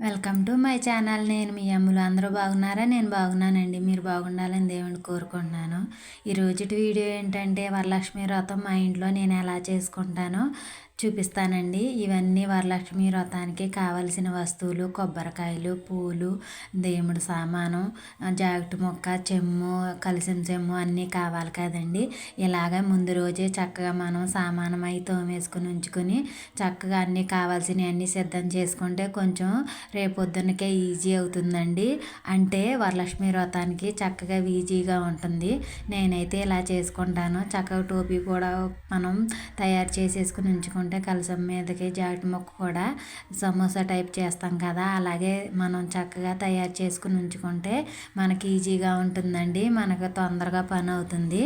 Welcome to my channel. నేను మీ అమ్ములు. అందరూ బాగున్నారా? నేను బాగున్నానండి. మీరు బాగుండాలని దేవుని కోరుకుంటున్నాను. ఈ రోజుటి వీడియో ఏంటంటే వరలక్ష్మి వ్రతం మా ఇంట్లో నేను ఎలా చేసుకుంటానో చూపిస్తానండి. ఇవన్నీ వరలక్ష్మి వ్రతానికి కావలసిన వస్తువులు కొబ్బరికాయలు పూలు దేవుడు సామాను జాకెట్ మొక్క చెమ్ము కలిసిన చెమ్ము అన్నీ కావాలి కదండి. ఇలాగ ముందు రోజే చక్కగా మనం సామానం అయి తోమేసుకుని ఉంచుకొని చక్కగా అన్నీ కావాల్సినవి అన్నీ సిద్ధం చేసుకుంటే కొంచెం రేపొద్దునకే ఈజీ అవుతుందండి. అంటే వరలక్ష్మి వ్రతానికి చక్కగా ఈజీగా ఉంటుంది. నేనైతే ఇలా చేసుకుంటాను. చక్కగా టోపీ కూడా మనం తయారు చేసేసుకుని ఉంచుకుంటాం అంటే కలసం మీదకి జాకెట్ ముక్క కూడా సమోసా టైప్ చేస్తాం కదా. అలాగే మనం చక్కగా తయారు చేసుకుని ఉంచుకుంటే మనకి ఈజీగా ఉంటుందండి. మనకు తొందరగా పని అవుతుంది.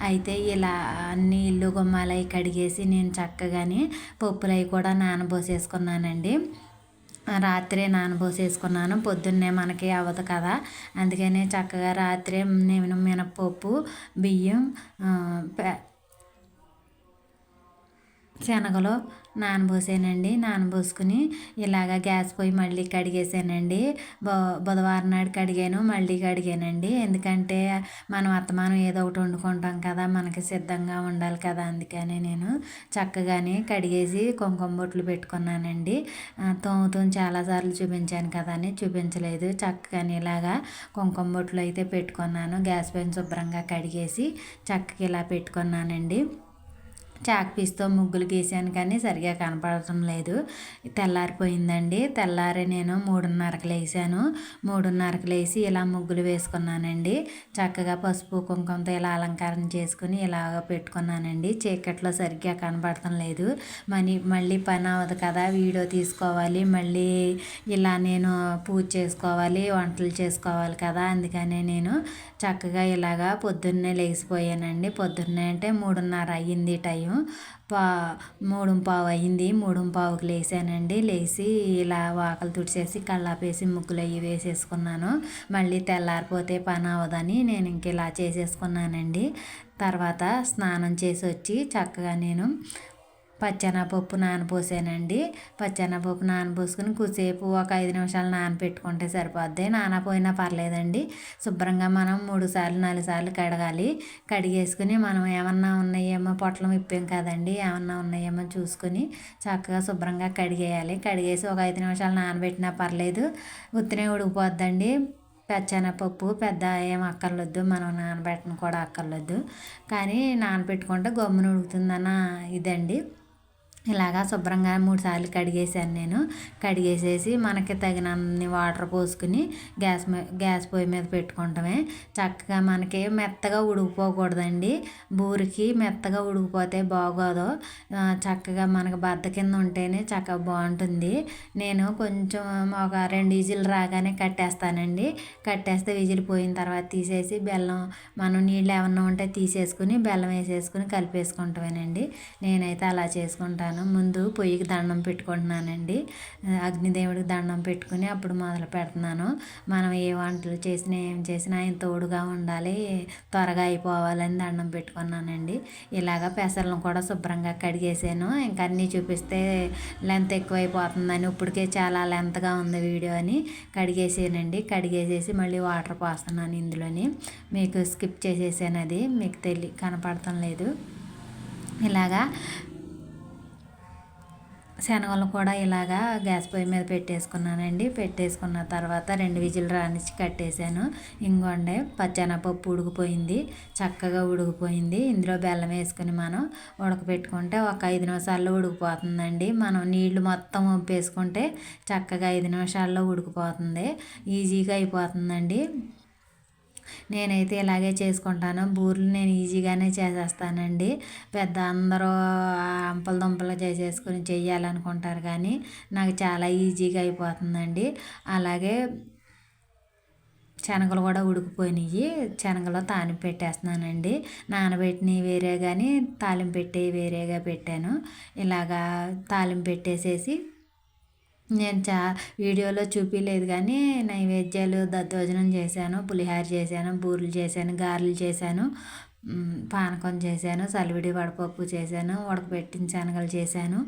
అయితే ఇలా అన్ని ఇల్లు గుమ్మాలవి కడిగేసి నేను చక్కగాని పప్పులవి కూడా నానబోసేసుకున్నానండి. రాత్రే నానబోసేసుకున్నాను. పొద్దున్నే మనకి అవ్వదు కదా. అందుకనే చక్కగా రాత్రే నేను మినపప్పు బియ్యం శనగలు నానబోసానండి నానబోసుకుని ఇలాగ గ్యాస్ పొయ్యి మళ్ళీ కడిగేసానండి. బు బుధవారం నాడు కడిగాను మళ్ళీ కడిగానండి. ఎందుకంటే మనం అత్తమానం ఏదో ఒకటి వండుకుంటాం కదా మనకి సిద్ధంగా ఉండాలి కదా అందుకని నేను చక్కగానే కడిగేసి కుంకుమ బొట్లు పెట్టుకున్నానండి. తోముతో చాలాసార్లు చూపించాను కదా అని చూపించలేదు. చక్కగాని ఇలాగా కుంకుమ బొట్లు అయితే పెట్టుకున్నాను. గ్యాస్ పైన శుభ్రంగా కడిగేసి చక్కగా ఇలా పెట్టుకున్నానండి. చాక్ పీస్తో ముగ్గులు గీసాను కానీ సరిగా కనపడటం లేదు. తెల్లారిపోయిందండి. తెల్లారి నేను మూడున్నరకు లేసాను. మూడున్నరకు లేసి ఇలా ముగ్గులు వేసుకున్నానండి. చక్కగా పసుపు కుంకుమతో ఇలా అలంకారం చేసుకుని ఇలాగ పెట్టుకున్నానండి. చీకట్లో సరిగ్గా కనపడటం లేదు. మనీ మళ్ళీ పని అవ్వదు కదా వీడియో తీసుకోవాలి మళ్ళీ ఇలా నేను పూజ చేసుకోవాలి వంటలు చేసుకోవాలి కదా అందుకనే నేను చక్కగా ఇలాగా పొద్దున్నే లేచిపోయానండి. పొద్దున్నే అంటే మూడున్నర అయ్యింది టైం. పా మూడు పావు అయింది మూడు పావుకి లేసానండి. లేచి ఇలా వాకలు తుడిచేసి కళ్ళాపేసి ముగ్గులు అవి వేసేసుకున్నాను. మళ్ళీ తెల్లారిపోతే పని అవ్వదని నేను ఇంక ఇలా చేసేసుకున్నానండి. తర్వాత స్నానం చేసి వచ్చి చక్కగా నేను పచ్చెనపప్పు నానపోసానండి పచ్చెనపప్పు నానపోసుకుని కొద్దిసేపు ఒక ఐదు నిమిషాలు నానపెట్టుకుంటే సరిపోద్ది. నానపోయినా పర్లేదండి. శుభ్రంగా మనం మూడు సార్లు నాలుగు సార్లు కడగాలి. కడిగేసుకుని మనం ఏమన్నా ఉన్నాయేమో పొట్లం ఇప్పాం కదండి. ఏమన్నా ఉన్నాయేమో చూసుకొని చక్కగా శుభ్రంగా కడిగేయాలి. కడిగేసి ఒక ఐదు నిమిషాలు నానబెట్టినా పర్లేదు. ఉత్తినే ఉడికిపోద్దండి. పచ్చెనపప్పు పెద్ద ఏం అక్కర్లొద్దు. మనం నానబెట్టను కూడా అక్కర్లేదు కానీ నానబెట్టుకుంటే గమ్మున ఉడుకుతుందన్న ఇదండి. ఇలాగా శుభ్రంగా మూడు సార్లు కడిగేసాను నేను. కడిగేసేసి మనకి తగినన్ని వాటర్ పోసుకుని గ్యాస్ గ్యాస్ పొయ్యి మీద పెట్టుకుంటామే. చక్కగా మనకి మెత్తగా ఉడికిపోకూడదండి. బూరికి మెత్తగా ఉడికిపోతే బాగోదు. చక్కగా మనకు బద్ద కింద ఉంటేనే చక్కగా బాగుంటుంది. నేను కొంచెం ఒక రెండు విజిల్ రాగానే కట్టేస్తానండి. కట్టేస్తే విజిల్ పోయిన తర్వాత తీసేసి బెల్లం మనం నీళ్ళు ఏమన్నా ఉంటే తీసేసుకుని బెల్లం వేసేసుకుని కలిపేసుకుంటామేనండి. నేనైతే అలా చేసుకుంటాను. పెట్టుకుంటున్నాను ముందు పొయ్యికి దండం పెట్టుకుంటున్నానండి. అగ్నిదేవుడికి దండం పెట్టుకుని అప్పుడు మొదలు పెడుతున్నాను మనం ఏ వంటలు చేసినా ఏం చేసినా ఆయన తోడుగా ఉండాలి త్వరగా అయిపోవాలని దండం పెట్టుకున్నానండి. ఇలాగ పెసలను కూడా శుభ్రంగా కడిగేసాను. ఇంకా అన్నీ చూపిస్తే లెంత్ ఎక్కువైపోతుందని ఇప్పటికే చాలా లెంత్గా ఉంది వీడియో అని కడిగేసానండి. కడిగేసేసి మళ్ళీ వాటర్ పోస్తున్నాను ఇందులోని. మీకు స్కిప్ చేసేసాను అది. మీకు తెలియ కనపడటం లేదు. ఇలాగా శనగలు కూడా ఇలాగా గ్యాస్ పొయ్యి మీద పెట్టేసుకున్నానండి. పెట్టేసుకున్న తర్వాత రెండు విజిల్ రానిచ్చి కట్టేశాను. ఇంకొండే పచ్చెనపప్పు ఉడికిపోయింది. చక్కగా ఉడికిపోయింది. ఇందులో బెల్లం వేసుకుని మనం ఉడకపెట్టుకుంటే ఒక ఐదు నిమిషాల్లో ఉడికిపోతుందండి. మనం నీళ్ళు మొత్తం వంపేసుకుంటే చక్కగా ఐదు నిమిషాల్లో ఉడికిపోతుంది. ఈజీగా అయిపోతుందండి. నేనైతే ఇలాగే చేసుకుంటాను. బూరెలు నేను ఈజీగానే చేసేస్తానండి. పెద్ద అందరూ అంపలు దుంపలు చేసేసుకుని చెయ్యాలనుకుంటారు కానీ నాకు చాలా ఈజీగా అయిపోతుందండి. అలాగే శనగలు కూడా ఉడికిపోయినాయి. శనగలు తాలింపు పెట్టేస్తున్నానండి. నానబెట్టినవి వేరే కానీ తాలింపు పెట్టేవి వేరేగా పెట్టాను. ఇలాగా తాలింపు పెట్టేసేసి నేను చా వీడియోలో చూపించలేదు కానీ నైవేద్యాలు దద్దోజనం చేశాను పులిహార చేశాను బూరెలు చేశాను గారెలు చేశాను పానకం చేశాను సలివిడి వడపప్పు చేశాను ఉడకబెట్టిన శనగలు చేశాను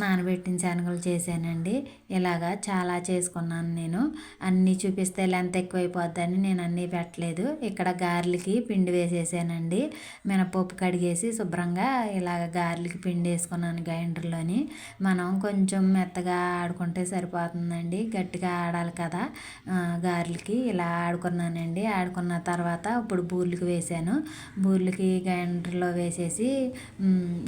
నానబెట్టిన శనగలు చేశానండి. ఇలాగా చాలా చేసుకున్నాను నేను. అన్నీ చూపిస్తే లెంత్ ఎక్కువైపోద్దని నేను అన్నీ పెట్టలేదు. ఇక్కడ గారెలకి పిండి వేసేసానండి. మినపప్పు కడిగేసి శుభ్రంగా ఇలాగ గారెలకి పిండి వేసుకున్నాను గ్రైండర్లోని. మనం కొంచెం మెత్తగా ఆడుకుంటే సరిపోతుందండి. గట్టిగా ఆడాలి కదా. గారెలకి ఇలా ఆడుకున్నానండి. ఆడుకున్న తర్వాత ఇప్పుడు బూర్లకి వేసాను. బూర్లకి గ్రైండర్లో వేసేసి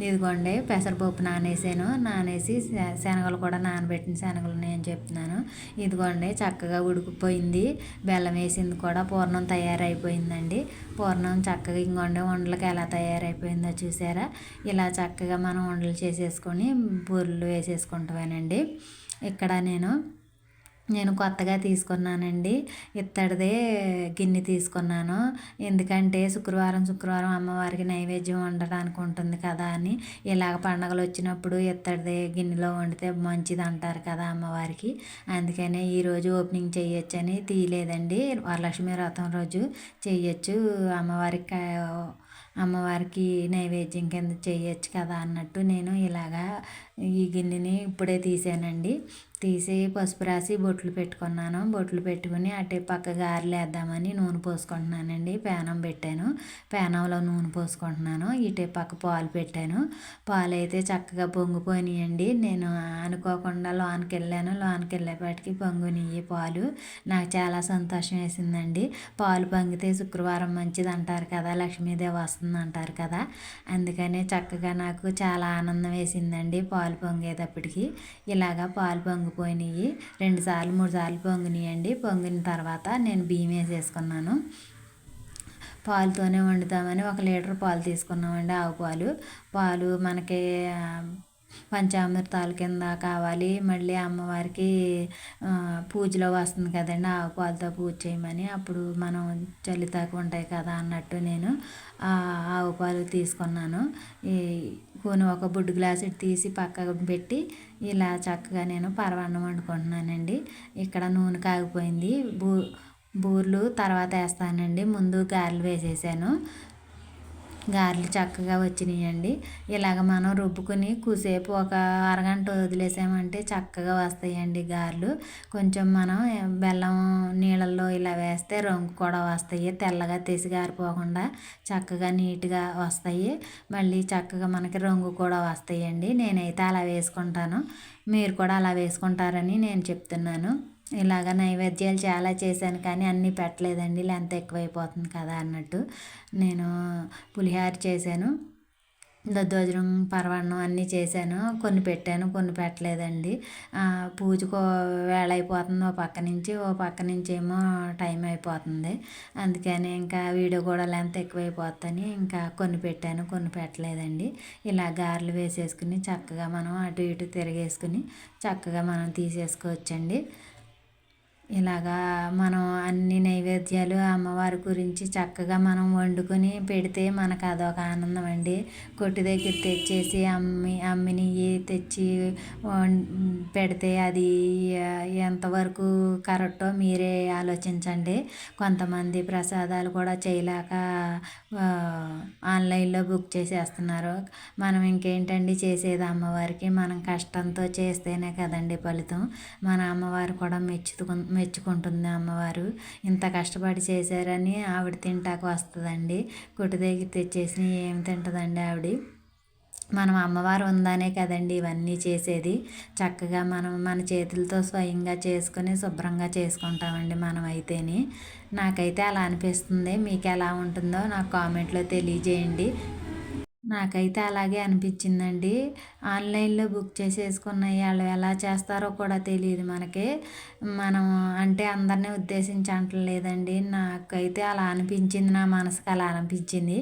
ఇదిగోండి పెసరపప్పు నానేసాను. అనేసి శనగలు కూడా నానబెట్టిన శనగలు నేను చెప్తున్నాను. ఇదిగోండి చక్కగా ఉడికిపోయింది. బెల్లం వేసింది కూడా పూర్ణం తయారైపోయిందండి. పూర్ణం చక్కగా ఇంకొండే వండలకి ఎలా తయారైపోయిందో చూసారా? ఇలా చక్కగా మనం వండలు చేసేసుకొని బూరెలు వేసేసుకుంటామేనండి. ఇక్కడ నేను నేను కొత్తగా తీసుకున్నానండి. ఇత్తడిదే గిన్నె తీసుకున్నాను. ఎందుకంటే శుక్రవారం శుక్రవారం అమ్మవారికి నైవేద్యం వండడానికి ఉంటుంది కదా అని. ఇలాగ పండగలు వచ్చినప్పుడు ఇత్తడిదే గిన్నెలో వండితే మంచిది అంటారు కదా అమ్మవారికి. అందుకనే ఈరోజు ఓపెనింగ్ చేయొచ్చని తీయలేదండి. వరలక్ష్మి వ్రతం రోజు చేయొచ్చు అమ్మవారికి అమ్మవారికి నైవేద్యం కింద చేయొచ్చు కదా అన్నట్టు నేను ఇలాగా ఈ గిన్నెని ఇప్పుడే తీసానండి. తీసి పసుపు రాసి బొట్లు పెట్టుకున్నాను. బొట్లు పెట్టుకుని అటే పక్క గారెలు వేద్దామని నూనె పోసుకుంటున్నానండి. పేనం పెట్టాను. పేనంలో నూనె పోసుకుంటున్నాను. ఇటే పక్క పాలు పెట్టాను. పాలు అయితే చక్కగా పొంగిపోయినాయండి. నేను అనుకోకుండా లోనికి వెళ్ళాను లోనికి వెళ్ళేపాటికి పొంగునియ్యి పాలు. నాకు చాలా సంతోషం వేసిందండి. పాలు పొంగితే శుక్రవారం మంచిది అంటారు కదా లక్ష్మీదేవి వస్తుంది అంటారు కదా. అందుకనే చక్కగా నాకు చాలా ఆనందం వేసిందండి. పాలు పాలు పొంగేటప్పటికి ఇలాగా పాలు పొంగిపోయినాయి. రెండు సార్లు మూడు సార్లు పొంగినాయండి. పొంగిన తర్వాత నేను బియ్యం వేసేసుకున్నాను. పాలుతోనే వండుతామని ఒక లీటర్ పాలు తీసుకున్నామండి ఆవు పాలు. పాలు మనకి పంచామృతాల కింద కావాలి. మళ్ళీ అమ్మవారికి పూజలో వస్తుంది కదండి ఆవు పాలతో పూజ చేయమని. అప్పుడు మనం చలితాకు ఉంటాయి కదా అన్నట్టు నేను ఆవు పాలు తీసుకున్నాను. ఈ కొని ఒక బుడ్డు గ్లాస్ తీసి పక్కకు పెట్టి ఇలా చక్కగా నేను పరవాన్నం వండుకుంటున్నానండి. ఇక్కడ నూనె కాగిపోయింది. బూ బూర్లు తర్వాత వేస్తానండి. ముందు గారెలు వేసేసాను. గారెలు చక్కగా వచ్చినాయండి. ఇలాగ మనం రుబ్బుకుని కూసేపు ఒక అరగంట వదిలేసామంటే చక్కగా వస్తాయండి గారెలు. కొంచెం మనం బెల్లం నీళ్ళల్లో ఇలా వేస్తే రంగు కూడా వస్తాయి. తెల్లగా తెసిగారిపోకుండా చక్కగా నీట్గా వస్తాయి. మళ్ళీ చక్కగా మనకి రంగు కూడా వస్తాయండి. నేనైతే అలా వేసుకుంటాను. మీరు కూడా అలా వేసుకుంటారని నేను చెప్తున్నాను. ఇలాగ నైవేద్యాలు చాలా చేశాను కానీ అన్నీ పెట్టలేదండి లెంత్ ఎక్కువైపోతుంది కదా అన్నట్టు నేను పులిహార చేశాను దద్దోజనం పరవన్నం అన్నీ చేశాను కొన్ని పెట్టాను కొన్ని పెట్టలేదండి. పూజకు వేళ అయిపోతుంది ఓ పక్క నుంచి ఓ పక్క నుంచి ఏమో టైం అయిపోతుంది. అందుకని ఇంకా వీడియో కూడా లెంత్ ఎక్కువైపోతుందని ఇంకా కొన్ని పెట్టాను కొన్ని పెట్టలేదండి. ఇలా గారెలు వేసేసుకుని చక్కగా మనం అటు ఇటు తిరిగేసుకుని చక్కగా మనం తీసేసుకోవచ్చండి. ఇలాగా మనం అన్ని నైవేద్యాలు అమ్మవారి గురించి చక్కగా మనం వండుకొని పెడితే మనకు అదొక ఆనందం అండి. కొట్టు దగ్గర తెచ్చేసి అమ్మి అమ్మినవి తెచ్చి పెడితే అది ఎంతవరకు కరెక్టో మీరే ఆలోచించండి. కొంతమంది ప్రసాదాలు కూడా చేయలేక ఆన్లైన్లో బుక్ చేసేస్తున్నారు. మనం ఇంకేంటండి చేసేది అమ్మవారికి? మనం కష్టంతో చేస్తేనే కదండి ఫలితం. మన అమ్మవారు కూడా మెచ్చుకు మెచ్చుకుంటుంది అమ్మవారు. ఇంత కష్టపడి చేశారని ఆవిడ తింటాకు వస్తుందండి. కొట్టు దగ్గర తెచ్చేసి ఏం తింటుందండి ఆవిడ? మనం అమ్మవారు ఉందానే కదండి ఇవన్నీ చేసేది. చక్కగా మనం మన చేతులతో స్వయంగా చేసుకొని శుభ్రంగా చేసుకుంటామండి మనం అయితేని నాకైతే అలా అనిపిస్తుంది. మీకు ఎలా ఉంటుందో నాకు కామెంట్లో తెలియజేయండి. నాకైతే అలాగే అనిపించిందండి. ఆన్లైన్లో బుక్ చేసేసుకున్నాయి. వాళ్ళు ఎలా చేస్తారో కూడా తెలియదు మనకి. మనం అంటే అందరినీ ఉద్దేశించి అంటలేదండి నాకైతే అలా అనిపించింది. నా మనసుకు అలా అనిపించింది.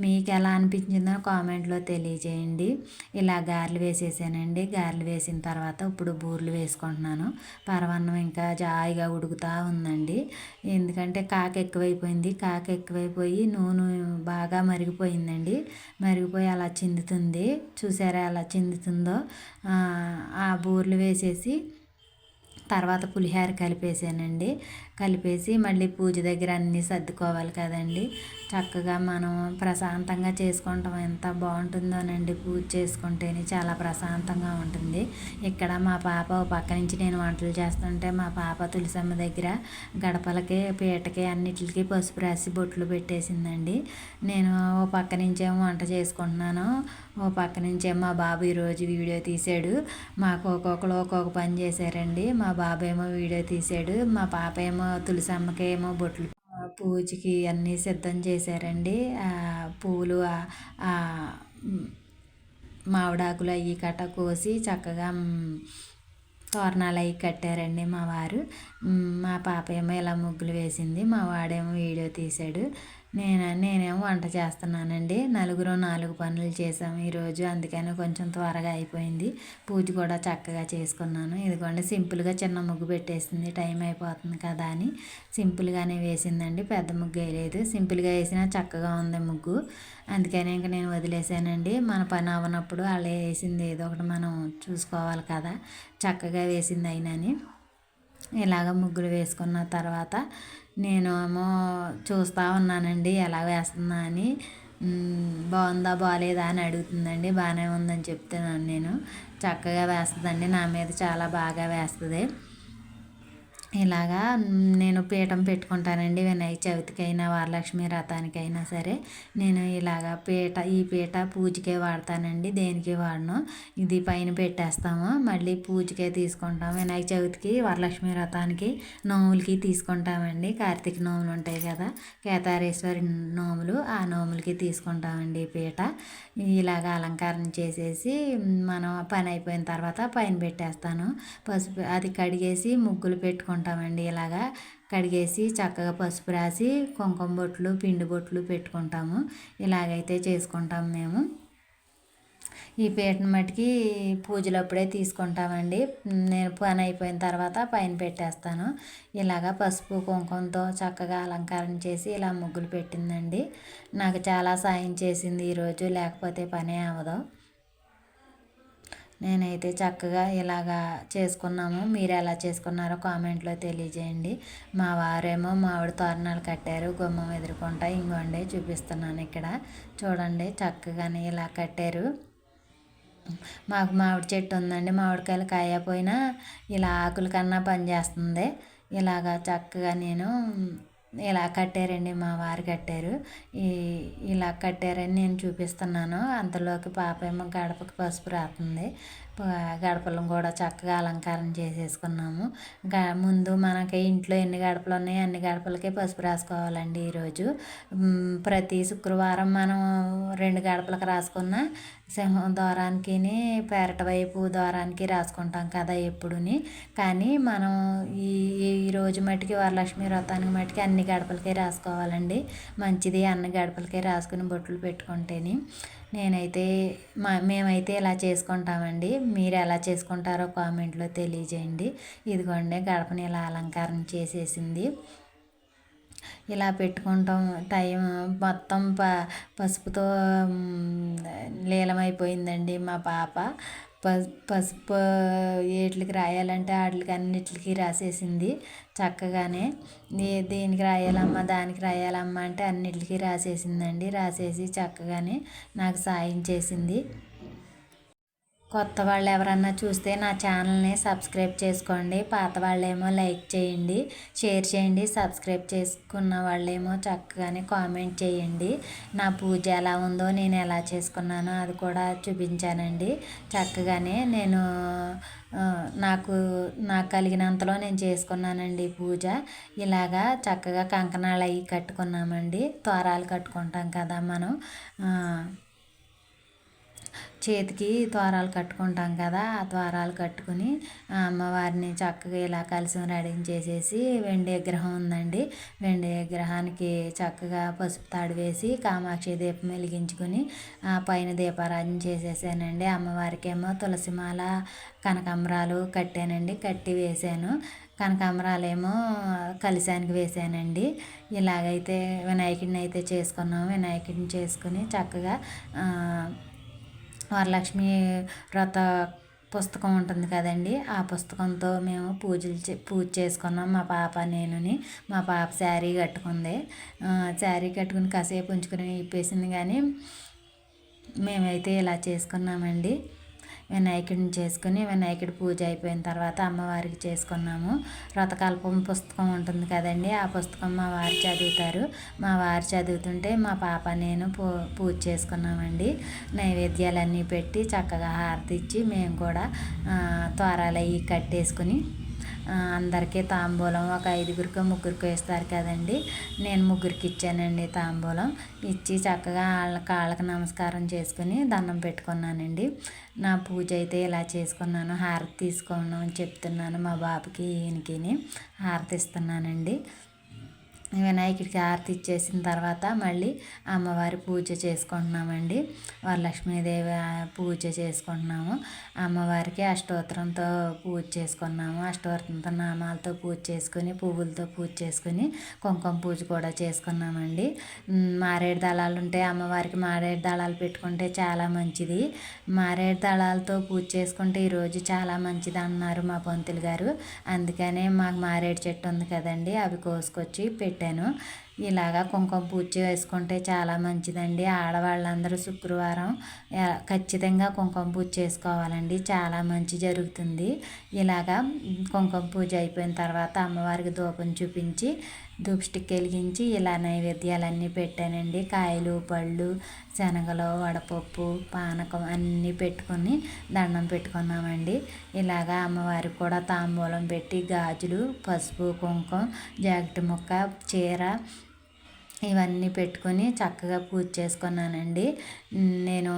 మీకు ఎలా అనిపించిందో కామెంట్లో తెలియజేయండి. ఇలా గారెలు వేసేసానండి. గారెలు వేసిన తర్వాత ఇప్పుడు బూరెలు వేసుకుంటున్నాను. పరవన్నం ఇంకా జాయిగా ఉడుకుతూ ఉందండి. ఎందుకంటే కాక ఎక్కువైపోయింది. కాక ఎక్కువైపోయి నూనె బాగా మరిగిపోయిందండి. మరిగిపోయి అలా చిందుతుంది. చూసారా? అలా చెందుతుందో ఆ బోర్లు వేసేసి తర్వాత పులిహోర కలిపేసానండి. కలిపేసి మళ్ళీ పూజ దగ్గర అన్నీ సర్దుకోవాలి కదండి. చక్కగా మనం ప్రశాంతంగా చేసుకుంటాం. ఎంత బాగుంటుందోనండి పూజ చేసుకుంటేనే చాలా ప్రశాంతంగా ఉంటుంది. ఇక్కడ మా పాప పక్క నుంచి నేను వంటలు చేస్తుంటే మా పాప తులసమ్మ దగ్గర గడపలకి పీటకి అన్నిటికి పసుపు రాసి బొట్లు పెట్టేసిందండి. నేను ఓ పక్క నుంచేమో వంట చేసుకుంటున్నాను. ఓ పక్క నుంచే మా బాబు ఈరోజు వీడియో తీశాడు. మాకు ఒక్కొక్కరు ఒక్కొక్క పని చేశారండి. మా బాబు ఏమో వీడియో తీశాడు మా పాప ఏమో తులసి అమ్మకేమో బొట్లు పూజకి అన్నీ సిద్ధం చేశారండి. పూలు మామిడాకులు అవి కట్ట కోసి చక్కగా తోరణాలు అవి కట్టారండి మా వారు. మా పాప ఏమో ఇలా ముగ్గులు వేసింది మా వాడేమో వీడియో తీశాడు నేను? నేనేమో వంట చేస్తున్నానండి. నలుగురు నాలుగు పనులు చేసాము ఈరోజు. అందుకని కొంచెం త్వరగా అయిపోయింది. పూజ కూడా చక్కగా చేసుకున్నాను. ఇదిగోండి సింపుల్గా చిన్న ముగ్గు పెట్టేసింది. టైం అయిపోతుంది కదా అని సింపుల్గానే వేసిందండి. పెద్ద ముగ్గు వేయలేదు. సింపుల్గా వేసినా చక్కగా ఉంది ముగ్గు. అందుకని ఇంక నేను వదిలేసానండి. మన పని అవ్వనప్పుడు అలా వేసింది ఏదో ఒకటి మనం చూసుకోవాలి కదా. చక్కగా వేసింది అయినని. ఇలాగ ముగ్గులు వేసుకున్న తర్వాత నేనేమో చూస్తూ ఉన్నానండి ఎలా వేస్తుందా అని. బాగుందా బాగాలేదా అని అడుగుతుందండి బాగానే ఉందని చెప్తున్నాను నేను. చక్కగా వేస్తుందండి నా మీద చాలా బాగా వేస్తుంది. ఇలాగా నేను పీఠం పెట్టుకుంటానండి. వినాయక చవితికైనా వరలక్ష్మి వ్రతానికైనా సరే నేను ఇలాగా పీట ఈ పీట పూజకే వాడతానండి. దేనికి వాడను? ఇది పైన పెట్టేస్తాము. మళ్ళీ పూజకే తీసుకుంటాం. వినాయక చవితికి వరలక్ష్మి వ్రతానికి నోములకి తీసుకుంటామండి. కార్తీక నోములు ఉంటాయి కదా కేతారేశ్వరి నోములు ఆ నోములకి తీసుకుంటామండి ఈ పీట ఇలాగ అలంకారం చేసేసి మనం పని అయిపోయిన తర్వాత పైన పెట్టేస్తాను. పసుపు అది కడిగేసి ముగ్గులు పెట్టుకుంటాం. పెట్టుకుంటామండి. ఇలాగా కడిగేసి చక్కగా పసుపు రాసి కుంకుమ బొట్లు పిండి బొట్లు పెట్టుకుంటాము. ఇలాగైతే చేసుకుంటాము మేము. ఈ పీటను మట్టుకి పూజలు అప్పుడే తీసుకుంటామండి. నేను పని అయిపోయిన తర్వాత పైన పెట్టేస్తాను. ఇలాగా పసుపు కుంకుమతో చక్కగా అలంకారం చేసి ఇలా ముగ్గులు పెట్టిందండి. నాకు చాలా సాయం చేసింది ఈరోజు లేకపోతే పనే అవ్వదు. నేనైతే చక్కగా ఇలాగా చేసుకున్నాము. మీరు ఎలా చేసుకున్నారో కామెంట్లో తెలియజేయండి. మా వారేమో మామిడి తోరణాలు కట్టారు గుమ్మం ఎదుర్కొంటా ఇంకోండి చూపిస్తున్నాను ఇక్కడ. చూడండి చక్కగానే ఇలా కట్టారు. మాకు మామిడి చెట్టు ఉందండి. మామిడికాయలు కాయపోయినా ఇలా ఆకుల కన్నా పనిచేస్తుంది. ఇలాగా చక్కగా నేను ఇలా కట్టారండి మా వారు కట్టారు. ఈ ఇలా కట్టారని నేను చూపిస్తున్నాను. అంతలోకి పాప ఏమో గడపకి పసుపు రాస్తుంది గడపలను కూడా చక్కగా అలంకారం చేసేసుకున్నాము. గ ముందు మనకి ఇంట్లో ఎన్ని గడపలు ఉన్నాయో అన్ని గడపలకే పసుపు రాసుకోవాలండి ఈరోజు. ప్రతి శుక్రవారం మనం రెండు గడపలకు రాసుకున్న సింహం ద్వారానికి పేరట వైపు ద్వారానికి రాసుకుంటాం కదా ఎప్పుడుని. కానీ మనం ఈ ఈ రోజు మటుకి వరలక్ష్మి వ్రతానికి మటుకి అన్ని గడపలకే రాసుకోవాలండి. మంచిది అన్ని గడపలకే రాసుకుని బొట్లు పెట్టుకుంటేని. నేనైతే మా మేమైతే ఇలా చేసుకుంటామండి. మీరు ఎలా చేసుకుంటారో కామెంట్లో తెలియజేయండి. ఇదిగోండి గడపని ఇలా అలంకారం చేసేసింది. ఇలా పెట్టుకుంటాం. టైం మొత్తం ప పసుపుతో లీలమైపోయిందండి మా పాప. పసు పసుపు వేటికి రాయాలంటే వాటికి అన్నిటికి రాసేసింది చక్కగానే. దేనికి రాయాలమ్మా దానికి రాయాలమ్మా అంటే అన్నిటికీ రాసేసిందండి. రాసేసి చక్కగానే నాకు సాయం చేసింది. కొత్త వాళ్ళు ఎవరన్నా చూస్తే నా ఛానల్ని సబ్స్క్రైబ్ చేసుకోండి. పాత వాళ్ళేమో లైక్ చేయండి షేర్ చేయండి. సబ్స్క్రైబ్ చేసుకున్న వాళ్ళేమో చక్కగానే కామెంట్ చేయండి. నా పూజ ఎలా ఉందో నేను ఎలా చేసుకున్నానో అది కూడా చూపించానండి. చక్కగానే నేను నాకు నాకు కలిగినంతలో నేను చేసుకున్నానండి పూజ. ఇలాగా చక్కగా కంకణాలు అవి కట్టుకున్నామండి. తోరాలు కట్టుకుంటాం కదా మనం. చేతికి ద్వారాలు కట్టుకుంటాం కదా ఆ ద్వారాలు కట్టుకుని అమ్మవారిని చక్కగా ఇలా కలిసి రెడీ చేసేసి వెండి విగ్రహం ఉందండి. వెండి విగ్రహానికి చక్కగా పసుపు తాడు వేసి కామాక్షి దీపం వెలిగించుకుని ఆ పైన దీపారాధన చేసేసానండి. అమ్మవారికేమో తులసిమాల కనకాంబరాలు కట్టానండి కట్టి వేసాను కనకాంబరాలేమో కలిశానికి వేసానండి ఇలాగైతే వినాయకుడిని అయితే చేసుకున్నాము వినాయకుడిని చేసుకుని చక్కగా వరలక్ష్మి వ్రత పుస్తకం ఉంటుంది కదండి. ఆ పుస్తకంతో మేము పూజలు చే పూజ చేసుకున్నాం. మా పాప నేనుని మా పాప శారీ కట్టుకుంది. శారీ కట్టుకుని కాసేపు ఉంచుకుని ఇప్పేసింది కానీ మేమైతే ఇలా చేసుకున్నామండి. వినాయకుడిని చేసుకుని వినాయకుడి పూజ అయిపోయిన తర్వాత అమ్మవారికి చేసుకున్నాము. వ్రతకల్పం పుస్తకం ఉంటుంది కదండి ఆ పుస్తకం మా వారు చదువుతారు. మా వారు చదువుతుంటే మా పాప నేను పూ పూజ చేసుకున్నామండి. నైవేద్యాలన్నీ పెట్టి చక్కగా హారతి ఇచ్చి మేము కూడా తోరాలు అవి కట్టేసుకుని అందరికీ తాంబూలం ఒక ఐదుగురికో ముగ్గురికో ఇస్తారు కదండి. నేను ముగ్గురికి ఇచ్చానండి తాంబూలం. ఇచ్చి చక్కగా వాళ్ళ కాళ్ళకి నమస్కారం చేసుకుని దండం పెట్టుకున్నానండి. నా పూజ అయితే ఇలా చేసుకున్నాను. హారతి తీసుకున్నాను అని చెప్తున్నాను మా బాబుకి ఈయనకి హారతి ఇస్తున్నానండి. వినాయకుడికి హారతి ఇచ్చేసిన తర్వాత మళ్ళీ అమ్మవారి పూజ చేసుకుంటున్నామండి. వరలక్ష్మీదేవి పూజ చేసుకుంటున్నాము. అమ్మవారికి అష్టోత్తరంతో పూజ చేసుకున్నాము. అష్టోత్తరంతో నామాలతో పూజ చేసుకుని పువ్వులతో పూజ చేసుకుని కుంకుమ పూజ కూడా చేసుకున్నామండి. మారేడు దళాలు ఉంటే అమ్మవారికి మారేడు దళాలు పెట్టుకుంటే చాలా మంచిది. మారేడు దళాలతో పూజ చేసుకుంటే ఈరోజు చాలా మంచిది అన్నారు మా పంతులు గారు. అందుకనే మాకు మారేడు చెట్టు ఉంది కదండి అవి కోసుకొచ్చి పెట్టాను పెట్టాను. ఇలాగా కుంకుమ పూజ వేసుకుంటే చాలా మంచిదండి. ఆడవాళ్ళందరూ శుక్రవారం ఖచ్చితంగా కుంకుమ పూజ చేసుకోవాలండి. చాలా మంచి జరుగుతుంది. ఇలాగా కుంకుమ పూజ అయిపోయిన తర్వాత అమ్మవారికి ధూపం చూపించి ధూప్ స్టిక్ వెలిగించి ఇలా నైవేద్యాలన్నీ పెట్టానండి. కాయలు పళ్ళు శనగలు వడపప్పు పానకం అన్నీ పెట్టుకొని దండం పెట్టుకున్నామండి. ఇలాగా అమ్మవారికి కూడా తాంబూలం పెట్టి గాజులు పసుపు కుంకుమ జాకెట్ ముక్క చీర ఇవన్నీ పెట్టుకొని చక్కగా పూజ చేసుకున్నానండి. నేను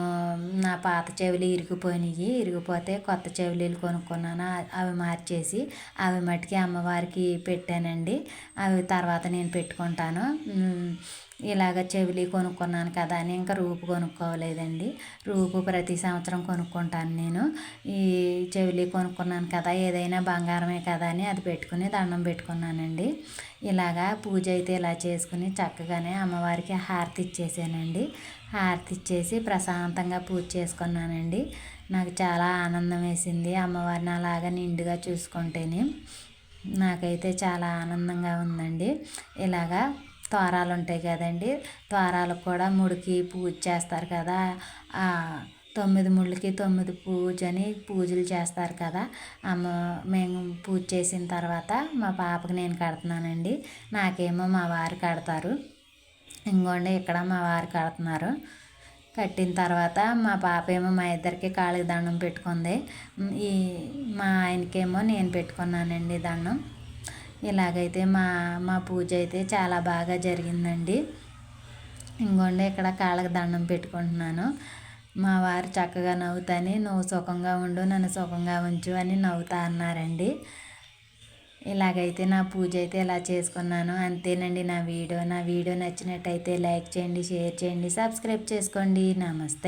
నా పాత చెవులు ఇరిగిపోయినాయి. ఇరిగిపోతే కొత్త చెవులీలు కొనుక్కున్నాను. అవి మార్చేసి అవి మట్టుకి అమ్మవారికి పెట్టానండి. అవి తర్వాత నేను పెట్టుకుంటాను. ఇలాగ చెవిలి కొనుక్కున్నాను కదా అని ఇంకా రూపు కొనుక్కోలేదండి. రూపు ప్రతి సంవత్సరం కొనుక్కుంటాను నేను. ఈ చెవిలి కొనుక్కున్నాను కదా ఏదైనా బంగారమే కదా అని అది పెట్టుకుని దండం పెట్టుకున్నానండి. ఇలాగా పూజ అయితే ఇలా చేసుకుని చక్కగానే అమ్మవారికి హారతి ఇచ్చేసానండి. హారతి ఇచ్చేసి ప్రశాంతంగా పూజ చేసుకున్నానండి. నాకు చాలా ఆనందం వేసింది అమ్మవారిని అలాగా నిండుగా చూసుకుంటేనే. నాకైతే చాలా ఆనందంగా ఉందండి. ఇలాగా తోరాలు ఉంటాయి కదండి. తోరాలకు కూడా ముడికి పూజ చేస్తారు కదా. తొమ్మిది ముళ్ళకి తొమ్మిది పూజ అని పూజలు చేస్తారు కదా. అమ్మ మేము పూజ చేసిన తర్వాత మా పాపకి నేను కడుతున్నానండి. నాకేమో మా వారు కడతారు. ఇంకోండి ఇక్కడ మా వారు కడుతున్నారు. కట్టిన తర్వాత మా పాప ఏమో మా ఇద్దరికి కాళీ దండం పెట్టుకుంది. ఈ మా ఆయనకేమో నేను పెట్టుకున్నానండి దండం. ఇలాగైతే మా మా పూజ అయితే చాలా బాగా జరిగిందండి. ఇంకోండి ఇక్కడ కాళ్ళకి దండం పెట్టుకుంటున్నాను. మా వారు చక్కగా నవ్వుతాని నువ్వు సుఖంగా ఉండు నన్ను సుఖంగా ఉంచు అని నవ్వుతా అన్నారండి. ఇలాగైతే నా పూజ అయితే ఇలా చేసుకున్నాను. అంతేనండి నా వీడియో. నా వీడియో నచ్చినట్టయితే లైక్ చేయండి షేర్ చేయండి సబ్స్క్రైబ్ చేసుకోండి. నమస్తే.